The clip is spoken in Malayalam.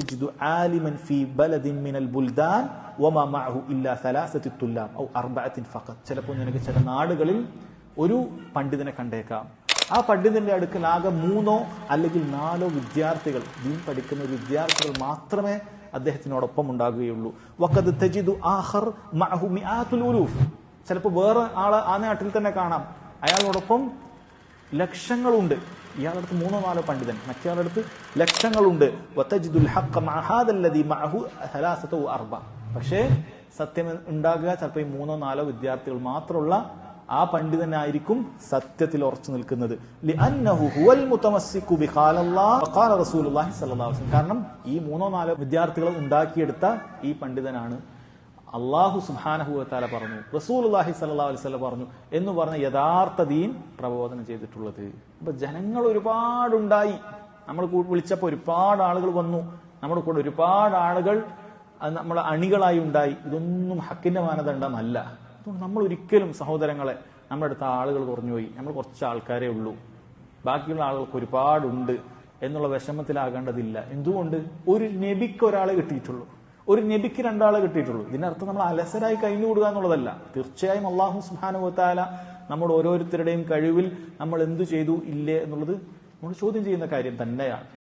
تجد عالما في بلد من البلدان وما معه إلا ثلاثة طلاب أو أربعة فقط ചിലപ്പോൾ നിനക്ക് ചില നാടുകളിൽ ഒരു പണ്ഡിതനെ കണ്ടേക്കാം ആ പണ്ഡിതന്റെ അടുക്കൽ ആകെ മൂന്നോ അല്ലെങ്കിൽ നാലോ വിദ്യാർത്ഥികൾ ദീൻ പഠിക്കുന്ന വിദ്യാർത്ഥികൾ മാത്രമേ അദ്ദേഹത്തിനോടൊപ്പം ഉണ്ടാകുകയുള്ളൂ വക്കത് തജിദു ആഹർ മഅഹു മിആത്തുൽ ഉലൂഫ് ചിലപ്പോൾ വേറെ ആള് ആ നാട്ടിൽ തന്നെ കാണാം അയാളോടൊപ്പം ലക്ഷങ്ങളുണ്ട് ഇയാളടുത്ത് മൂന്നോ നാലോ പണ്ഡിതൻ. ലക്ഷങ്ങളുണ്ട്. സലാസത വ അർബ. പക്ഷേ സത്യം ഉണ്ടാകുക ചിലപ്പോൾ ഈ മൂന്നോ നാലോ വിദ്യാർത്ഥികൾ മാത്രമുള്ള ആ പണ്ഡിതനായിരിക്കും സത്യത്തിൽ ഉറച്ചു നിൽക്കുന്നത്. കാരണം ഈ മൂന്നോ നാലോ വിദ്യാർത്ഥികൾ ഉണ്ടാക്കിയെടുത്ത ഈ പണ്ഡിതനാണ് അള്ളാഹു സുബാനഹുവത്താല പറഞ്ഞു റസൂൽ അള്ളാഹി സല്ലാ അലൈവല്ല പറഞ്ഞു എന്ന് പറഞ്ഞ യഥാർത്ഥ ദീൻ പ്രബോധനം ചെയ്തിട്ടുള്ളത്. അപ്പൊ ജനങ്ങൾ ഒരുപാടുണ്ടായി. നമ്മൾ വിളിച്ചപ്പോൾ ഒരുപാട് ആളുകൾ വന്നു. നമ്മുടെ കൂടെ ഒരുപാട് ആളുകൾ നമ്മളെ അണികളായി ഉണ്ടായി. ഇതൊന്നും ഹക്കിന്റെ മാനദണ്ഡമല്ല. അതുകൊണ്ട് നമ്മൾ ഒരിക്കലും സഹോദരങ്ങളെ നമ്മുടെ അടുത്ത ആളുകൾ കുറഞ്ഞുപോയി നമ്മൾ കുറച്ച് ആൾക്കാരേ ഉള്ളൂ. ബാക്കിയുള്ള ആളുകൾക്ക് ഒരുപാടുണ്ട് എന്നുള്ള വിഷമത്തിലാകേണ്ടതില്ല. എന്തുകൊണ്ട്? ഒരു നബിക്ക് ഒരാളെ കിട്ടിയിട്ടുള്ളൂ. ഒരു നബിക്ക് രണ്ടാളെ കിട്ടിയിട്ടുള്ളൂ. ഇതിനർത്ഥം നമ്മൾ അലസരായി കഴിഞ്ഞു കൊടുക്കുക എന്നുള്ളതല്ല. തീർച്ചയായും അള്ളാഹു സുബാനുവത്താല നമ്മൾ ഓരോരുത്തരുടെയും കഴിവിൽ നമ്മൾ എന്തു ചെയ്തു? ഇല്ലേ എന്നുള്ളത് നമ്മൾ ചോദ്യം ചെയ്യുന്ന കാര്യം തന്നെയാണ്.